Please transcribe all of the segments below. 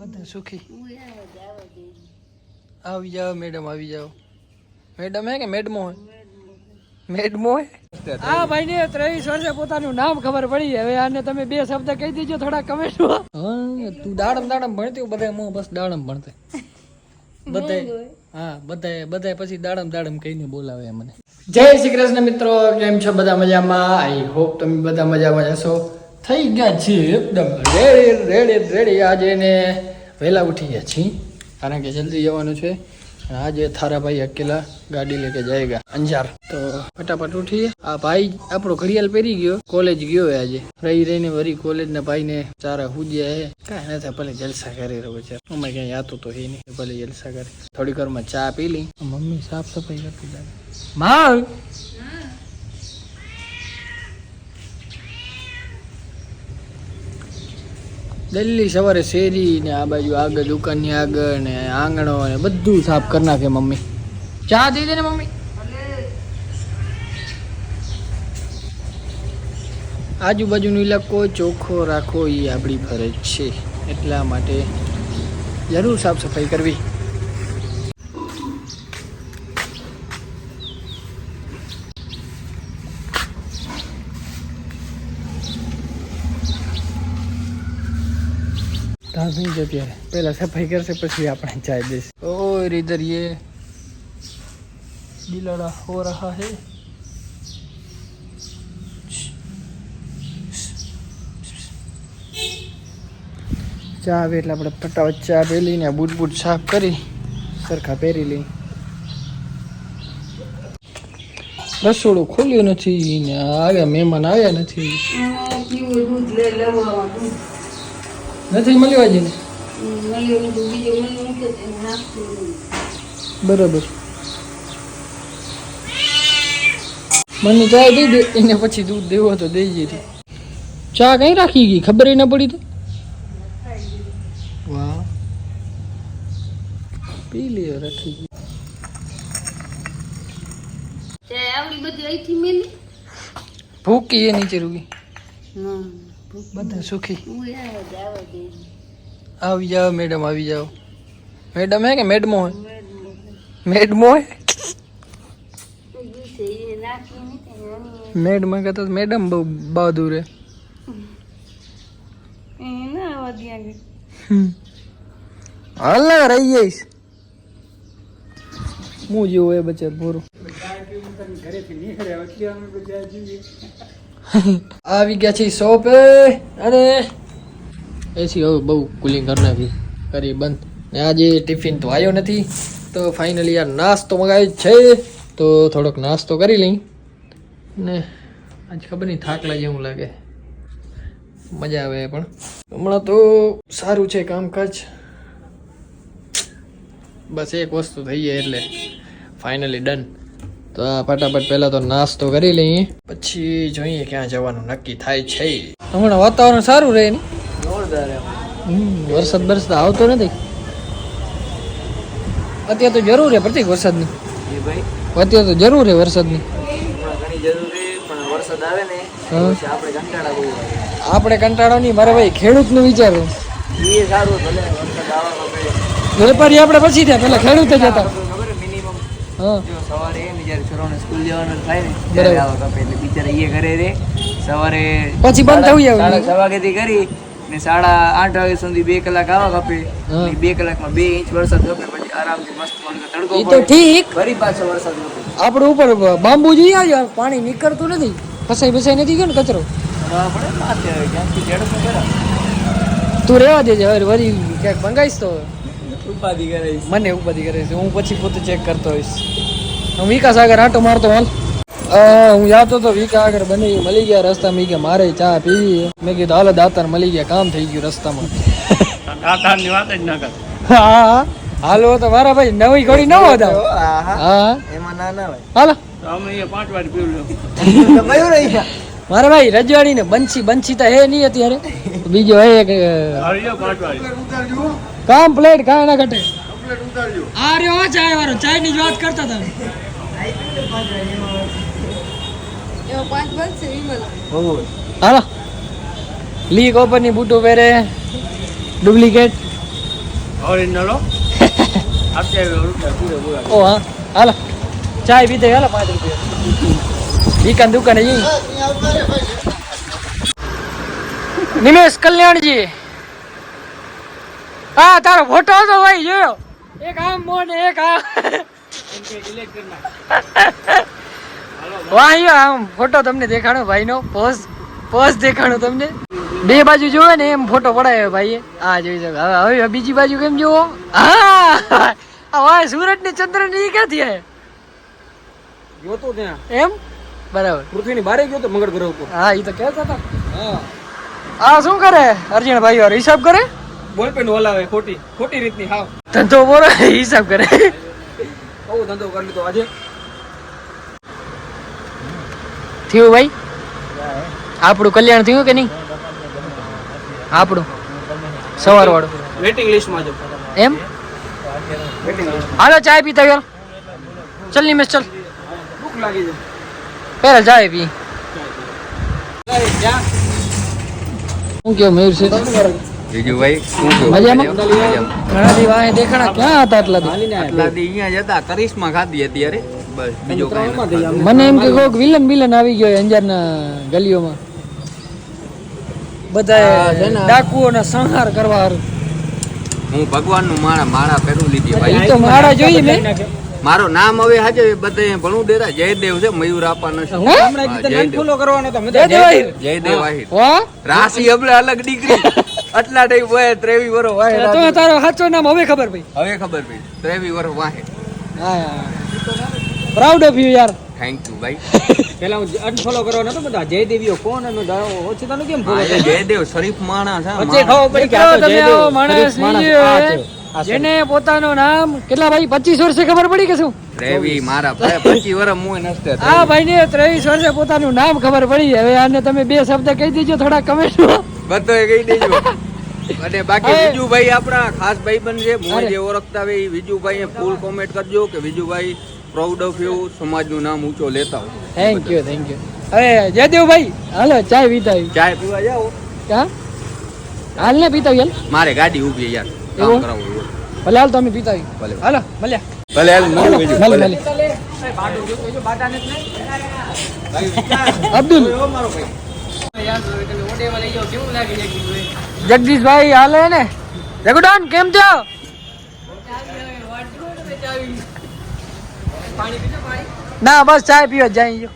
બધા સુખી. હું આવે જાઓ મેડમ આવી જાઓ. મેડમ હે કે મેડમો હોય મેડમો હોય આ ભાઈ ને ત્રેવીસ વર્ષે પોતાનું નામ ખબર પડી. હવે આને તમે બે શબ્દ કહી દેજો થોડા કમેન્ટ હા તું દાડમ દાડમ ભણતી બધા હું બસ દાડમ ભણતે. બધાય હા બધાય બધાય પછી દાડમ દાડમ કહીને બોલાવે મને જય શ્રી કૃષ્ણ મિત્રો કેમ છો બધા મજામાં? આઈ હોપ તમે બધા મજામાં જશો થઈ ગયા છીએ એકદમ રેડી રેડી રેડી આજે ને વહેલા ઉઠી ગયા છીએ. કારણ કે જલ્દી જવાનું છે. આજે થારા ભાઈ અકેલા ગાડી લેકે જાયગા અંજાર. તો ફટાફટ ઉઠીએ. આ ભાઈ આપણો ઘડિયાળ પહેરી ગયો. કોલેજ ગયો આજે. રહી રહીને વરી કોલેજ ના ભાઈ ને ચારા હુજ્યા હે. કાંઈ નથી ભલે જલસા કરી રહ્યો છે અમે ક્યાંય આતું તો હે નહીં. ભલે જલસા કરે. થોડીક વારમાં ચા પી લી મમ્મી સાફ સફાઈ કરતી લાગે માં દિલ્હી સવારે શેરી ને આ બાજુ આગળ, દુકાનની આગળ ને આંગણો ને બધું સાફ કરી નાખે મમ્મી. ચા દઈ દે ને મમ્મી. આજુબાજુનો ઇલાકો ચોખ્ખો રાખવો એ આપણી ફરજ છે. એટલા માટે જરૂર સાફ સફાઈ કરવી. સાંજ નહીં છે ત્યારે પહેલાં સફાઈ કરશે પછી આપણે ચાય દઈશ ઓ રીધર યે બિલાડા હો રહા હે ચા આવે એટલે આપણે ફટાફટ ચા પહેરીને બૂટ બૂટ સાફ કરી સરખા પહેરી લઈ રસોડું ખોલ્યું નથી ને આવ્યા મહેમાન આવ્યા નથી નથી મળ્યું આજે બરાબર. મને ચા દઈ દે એને પછી દૂધ દેવો તો દઈ જઈએ. ચા કઈ રાખી ગઈ? ખબર ન પડી તો? વાહ. પી લ્યો રાખી ગઈ. ભૂકી એ નીચે રૂગી ના બધા સુખી. હું આવે જાવા દે આવી જાઓ મેડમ આવી જાઓ. મેડમ હે કે મેડમો હોય મેડમો હોય મેડમ કહેતા મેડમ બહુ બહાદુર હે. હાલ ને રહી જઈશ. હું જેવું એ બચે પૂરું આવી ગયા છે શોપે અને એસી હવે બહુ કુલિંગ કરી નાખી. કરી બંધ. ને આજે ટિફિન તો આવ્યો નથી. તો ફાઇનલી યાર નાસ્તો મગાવ્યો છે. તો થોડોક નાસ્તો કરી લઈ. ને આજ ખબર નહીં થાક લાગે એવું લાગે. મજા આવે પણ. હમણાં તો સારું છે કામકાજ. બસ એક વસ્તુ થઈ જાય એટલે. ફાઇનલી ડન તો આ ફટાફટ પહેલા તો નાસ્તો કરી લઈએ. પછી જોઈએ ક્યાં જવાનું નક્કી થાય છે. હમણાં વાતાવરણ સારું રહે ને? હમ, વરસાદ બરસાદ આવતો નથી. અત્યારે તો જરૂર છે પ્રતિક વરસાદની. અત્યારે તો જરૂર છે વરસાદની. આપણે કંટાળો નહીં મારે ભાઈ ખેડૂતનું વિચારવું વેપારી આપણે પછી થયા પેલા ખેડૂત જ હતા. હા. સવારે એમ જ્યારે છોકરાઓને સ્કૂલ જવાનું થાય ને ત્યારે આવો કપે એટલે બિચારા ઈએ ઘરે રે. સવારે પછી બંધ થવું જાય. સાડા છ વાગ્યાથી કરી ને સાડા આઠ વાગ્યા સુધી બે કલાક આવા કપે. બે કલાકમાં બે ઇંચ વરસાદ કપે પછી આરામથી મસ્ત મળે તડકો તો ઠીક. ફરી પાછો વરસાદ આપણે ઉપર બાંબુ જોઈ આવ્યો પાણી નીકળતું નથી. ફસાઈ ફસાઈ નથી ગયો ને કચરો. તું રેવા દેજે હવે વરી ક્યાંક મંગાઈશ તો ઉપાધિ કરે છે. મને ઉપાધિ કરે છે. હું પછી પોતે ચેક કરતો હોઈશ. હું વિકાસ આગળ આંટો મારતો હાલ હું જાતો તો વિકા આગળ બની મળી ગયા રસ્તા મેં કે મારે ચા પીવી મેં કીધું હાલો દાતાર મળી ગયા કામ થઈ ગયું રસ્તામાં. હા હા. હાલો તો મારા ભાઈ નવી ઘડી ન હતા હા. એમાં ના ના હોય. હાલો. તો કયું રહી મારા ભાઈ રજવાડી ને બંછી બંછી તો હે નહીં અત્યારે. બીજો હે કામ પ્લેટ કાંઈ ના ઘટે. આ રહ્યો ચાય વાળો. ચાયની જ વાત કરતા વિમલ હાલો. લીક કોપરની બૂટો પહેરે. ડુપ્લિકેટ. ઓરિજિનલ ઓ હા. હાલો. ચાય પીતે હાલો પાંચ રૂપિયા. દુકાન દુકાને જઈ નિમેશ કલ્યાણજી. હા તારો ફોટો હતો ભાઈ જોયો એક આમ મોને એક આમ વાહ આમ ફોટો તમને દેખાડો ભાઈનો. પોઝ પોઝ દેખાડો તમને. બે બાજુ જોવે ને એમ ફોટો પડાયો ભાઈએ. હા જોઈ શકો. હવે હવે બીજી બાજુ કેમ જોવો હા. આ વાહ સુરત ને ચંદ્ર ને ક્યાંથી આયા? ગયો તો ત્યાં. એમ? બરાબર. પૃથ્વીની બારે ગયો તો મંગળ ગ્રહ ઉપર. હા એ તો કહેતા હતા. હા. આ શું કરે? અર્જુન ભાઈ વાર હિસાબ કરે? બોલપેન હલાવે ખોટી ખોટી રીતની હાવ. ધંધો બોરો હિસાબ કરે. બહુ ધંધો કરી લીધો આજે. થયું ભાઈ? આપણું કલ્યાણ થયું કે નહીં? આપણું? સવાર વાળું વેટિંગ લિસ્ટમાં જો. એમ? હાલો ચાય પીતા યાર ચલ નિમેશ ચલ. ભૂખ લાગી છે. પહેલા ચાય પી. હું કેવું મયુર છે? બીજું ભાઈ શું? મજામાં? ઘણા દી વાહે દેખાણા? ક્યાં હતા આટલા દી આટલા દી અહીંયા જતા કરિશ્મા ખાધી અત્યારે બસ બીજો કાંઈ મને એમ કે કોઈક વિલન વિલન આવી ગયો અંજારના ગલીઓમાં. બધા ડાકુઓના સંહાર કરવા હું ભગવાનનું માળા માળા પહેરું લીધી ઈ ભાઈ. તો મારા જોઈ મેં મારું નામ હવે હાજે બધે ભણું ડેરા જયદેવ છે મયુર આપવાનો? જયદેવ. ફોલો કરવાનો તો જય જયદેવ આહિર રાશિ હમણાં અલગ ડિગ્રી. આટલા ટાઈમ વાહે ત્રેવી વરો વાહે તો તારો સાચો નામ હવે ખબર પડી. હવે ખબર પડી. ત્રેવી વરો વાહે. પ્રાઉડ ઓફ યુ યાર. થેન્ક યુ ભાઈ. પેલા હું અનફોલો કરવાનો નતો બધા જયદેવીઓ કોણ અને ઓછી તને કેમ હા, જય દેવ શરીફ માણસ હા વચ્ચે ખાવ પડી કે તો તમે આવો માણસ હોય. જેને પોતાનું નામ કેટલા ભાઈ પચીસ વર્ષે ખબર પડી કે શું? ત્રેવી મારા ભાઈ પચી વરસ મું નસ્તે આ ભાઈ ને ત્રેવીસ વર્ષે પોતાનું નામ ખબર પડી. હવે આને તમે બે શબ્દ કહી દેજો થોડા કમેન્ટમાં બધો કહી દેજો. અને બાકી વિજુભાઈ આપણા ખાસ ભાઈબંધ છે હું જે ઓળખતા હોય એ વિજુભાઈ ફૂલ કોમેન્ટ કરજો કે વિજુભાઈ પ્રાઉડ ઓફ યુ સમાજનું નામ ઊંચો લેતા હોય. થેન્ક યુ થેન્ક યુ અરે જયદેવભાઈ હાલો ચાય પીતા ચાય પીવા જાઓ. કા હાલ ને પીતા આવી હાલ? મારે ગાડી ઊભી યાર? કામ કરાવવું ભલે હાલ તમે પીતા આવી ભલે. હાલો ભલે ભલે હાલ મળું ભલે. ભલે ભલે. મારો અબ્દુલ જગદીશભાઈ હાલે ને? જગુડાન કેમ છો? ના બસ ચાય પીવા જ જાય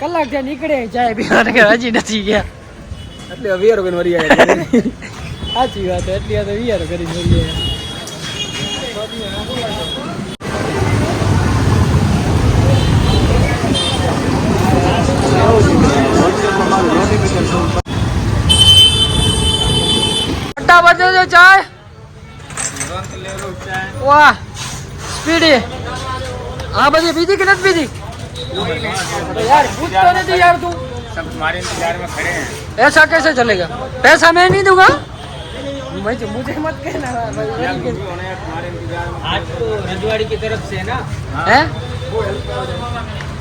કલાક ત્યાં નીકળે ચાય પીવા. કે હજી નથી ગયા. એટલે વિયારો કરીને વરી સાચી વાત છે, એટલી વાત તો વિયાર કરી મળીએ મોટા બધે છે ચાય વાહ સ્પીડી આ બધી પીધી કે નથી પીધી યાર પૂછતો નથી યાર તું ऐसा कैसे चलेगा पैसा मैं नहीं दूंगा मुझे मुझे मत कहना भाई आज तो रजवाड़ी की तरफ से ना हैं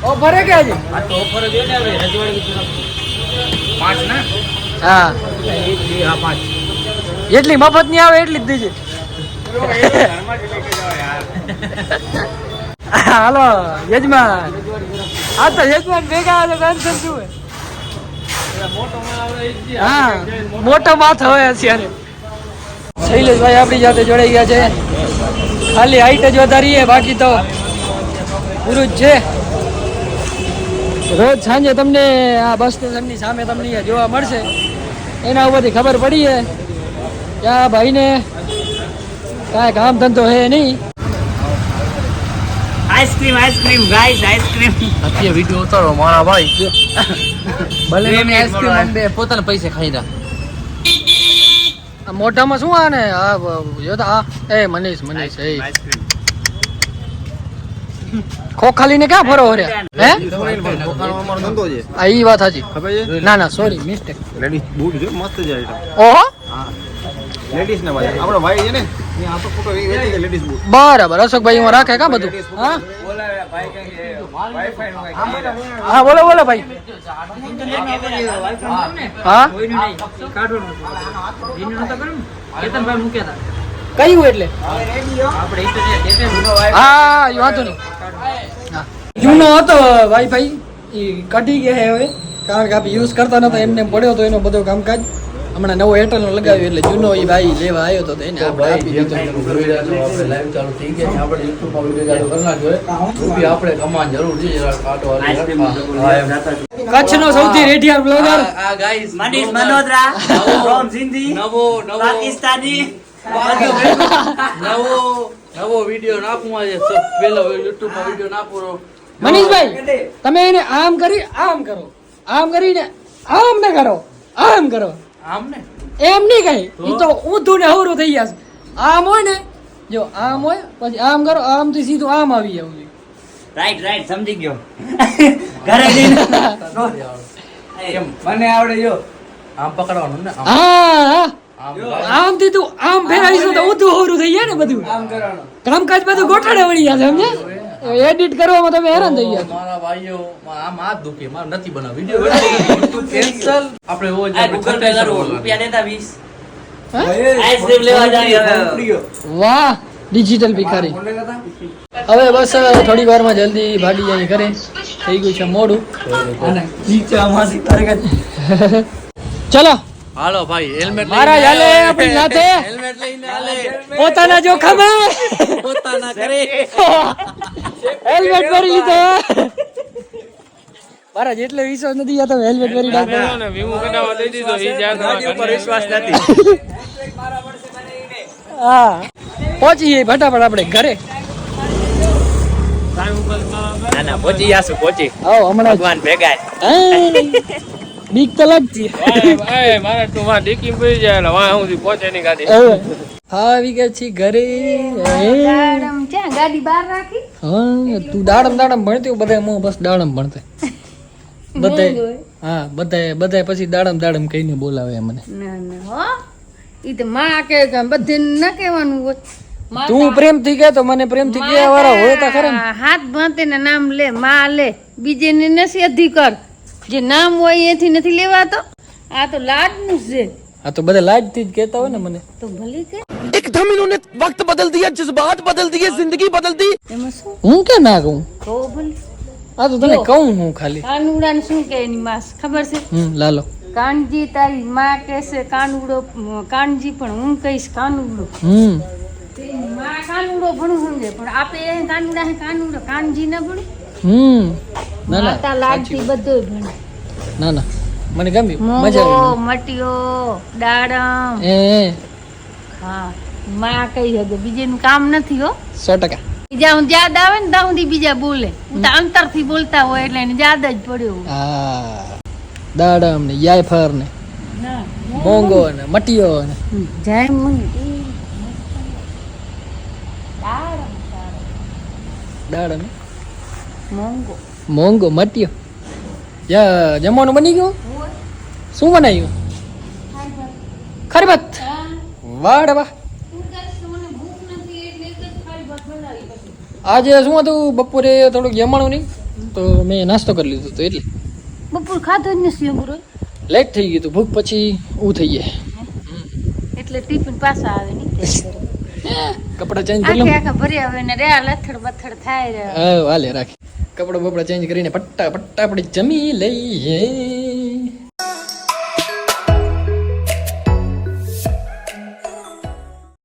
ऑफर है क्या जी आज तो ऑफर दे ना भाई रजवाड़ी की तरफ હા. એટલી મફતની આવે એટલી જ દેજે. હાલો યજમાન. આ તો યજમાન ભેગા આવે આન્સર શું મોટો માથ હોય અત્યારે. શૈલેષભાઈ આપણી સાથે જોડાઈ ગયા છે. ખાલી હાઈટ જ વધારીએ બાકી તો ગુરુ છે. રોજ સાંજે તમને આ બસ સ્ટેશનની સામે તમને જોવા મળશે. એના ઉપરથી ખબર પડી છે કે આ ભાઈને કાંઈ કામ ધંધો છે નહીં. Ice cream ice cream guys ice cream. અત્યારે ઉતારો મારા ભાઈ. ભલે એમને આઈસ્ક્રીમ અંબે પોતાના પૈસે ખાઈદા મોઢામાં શું આને? આ જો આ એ મનીષ મનીષ એ. Ice cream. ખોખાલીને ક્યાં ફરો હે? આ ઈ વાત હાજી ના ના સોરી મિસ્ટેક લેડીઝ બૂટ જો મસ્ત છે આઈટમ ઓહો. લેડીઝ ને ભાઈ આપણો ભાઈ છે ને? આ તો ફોટો વેચી લેડીઝ બૂટ બરાબર અશોકભાઈ હું રાખે કા બધું? હા? હા બોલો બોલો ભાઈ. હા? કેતનભાઈ મૂક્યા કયું એટલે? હા એ વાંધો નહીં. જૂનો હતો વાઈફાઈ એ કાઢી ગયા હવે. કારણ કે આપણે યુઝ કરતા નતા એમને પડ્યો તો એનો બધો કામકાજ. હમણાં નવો એરટેલ નો લગાવ્યો એટલે જૂનો એ ભાઈ લેવા આવ્યો હતો તો એને આપણે આપી દીધો. આપણે લાઈવ ચાલુ થઈ ગયા છે. આપણે યુટ્યુબમાં વિડિયો ચાલુ કરના જોઈએ આપણે કમાન જરૂર છે જરા કાઢો કચ્છ નો સૌથી રેડિયા બ્લોગર આ ગાઈસ મનીષ મનોદરા ફ્રોમ સિંધી નવો નવો. પાકિસ્તાની. નવો નવો વિડિયો નાખું આજે. પેલો યુટ્યુબમાં વીડિયો નાખો મનીષભાઈ તમે એને આમ કરી આમ કરો. આમ કરીને આમ ને કરો. આમ કરો. આમ ને? એમ નહીં કઈ એ તો ઊંધું ને હવરું થઈ જશે આમ હોય ને જો આમ હોય પછી આમ કરો આમ થી સીધું આમ આવી જવું જોઈએ. રાઈટ રાઈટ સમજી ગયો. ઘરે જઈને. મને આવડે જો. આમ પકડવાનું ને? હા હા. આમ દીધું આમ ફેરવીશું તો ઊંધું હોરું થઈ જાય ને બધું. કામકાજ બધું ગોઠાડે વળી જશે સમજે એડિટ કરવામાં તમે હેરાન થઈ ગયા મારા ભાઈઓ આમ હાથ દુખે મારે નથી બનાવ વીડિયો કેન્સલ આપણે ઓ જે ગૂગલ પે કરું રૂપિયા દેતા 20 આઈસ્ક્રીમ લેવા જાય વાહ ડિજિટલ ભિખારી. હવે બસ થોડી વારમાં જલ્દી ભાગી જાય ઘરે. થઈ ગયું છે મોડું. ચલો. હાલો ભાઈ હેલ્મેટ મારા હાલે આપણી સાથે હેલ્મેટ લઈને હાલે. પોતાના જોખમે. પોતાના કરે હેલ્મેટ પહેરી લીધો. મારા જેટલો વિશ્વાસ નથી આ તમે હેલ્મેટ પહેરી નાખો ગાડી ઉપર વિશ્વાસ નથી. હા. પહોંચી જઈએ ફટાફટ આપણે ઘરે. ના ના પહોંચી જાશું પહોંચી. આવો હમણાં જ. ભગવાન ભેગા. હા. બીક તો લાગતી. હવે. હા આવી ગયા છીએ ઘરે. દાડમ ગાડી બહાર રાખી? હા તું દાડમ દાડમ ભણતી હોય બધાય બસ દાડમ ભણતે. બધાય હા બધાય બધાય પછી દાડમ દાડમ કહીને બોલાવે મને. ના ના હો. ઈ તો માં કે કે બધે ન કહેવાનું હોય. તું પ્રેમથી કહે તો મને પ્રેમથી કહેવા વાળા હોય તો ખરા હાથ ભાંતે ને નામ લે માં લે બીજે ને નથી અધિકાર. જે નામ હોય અહીંયાથી નથી લેવા તો આ તો લાડનું છે. આ તો બધા લાડથી જ કેતા હોય ને મને. તો ભલે કે. એકદમ ઇન્હોને વક્ત બદલ દિયા જજ્બાત બદલ દિયે જિંદગી બદલ દી હું કે ના કહું? તો ભલે. આ તો તને કહું હું ખાલી. કાનુડાને શું કે એની માસ? ખબર છે? હમ લાલો. કાનજી તારી માં કહેશે કાનુડો કાનજી પણ હું કહીશ કાનુડો. હમ. માં કાનુડો ભણું સમજે પણ આપે કાનુડા હે કાનુડો કાનજી ના ભણું. હમ. ના ના લાડથી બધું ભણે ના ના મને ગમ્યું મજા આવી મટિયો દાડમ. એ એ, હા માં કઈ હગે બીજેનું કામ નથી હો. સો ટકા. બીજા હું યાદ આવે ને ત્યાં સુધી બીજા બોલે. હું તો અંતરથી બોલતા હોય એટલે એને યાદ જ પડ્યો હા દાડમ ને યાયફર ને મોંગો ને મટીયો ને જય મંગી દાડમ દાડમ. મોંગો મોંગો મટ્યો. યા જમવાનું બની ગયું? શું બનાવ્યું? ખરબત વાહ વાહ આજે શું હતું? બપોરે થોડુંક જમવાનું નહીં તો મેં નાસ્તો કરી લીધો હતો એટલે. બપોર ખાધો જ નથી અમરો લેટ થઈ ગયું હતું ભૂખ પછી ઊ થઈ જાય એટલે ટિફિન પાછા આવે નહીં કપડા ચેન્જ કરી લઉં. આખા ભર્યા આવે ને રે લથડ બથડ થાય રે હા હાલે રાખી. કપડા બપડા ચેન્જ કરીને પટ્ટા પટ્ટા આપણે જમી લઈએ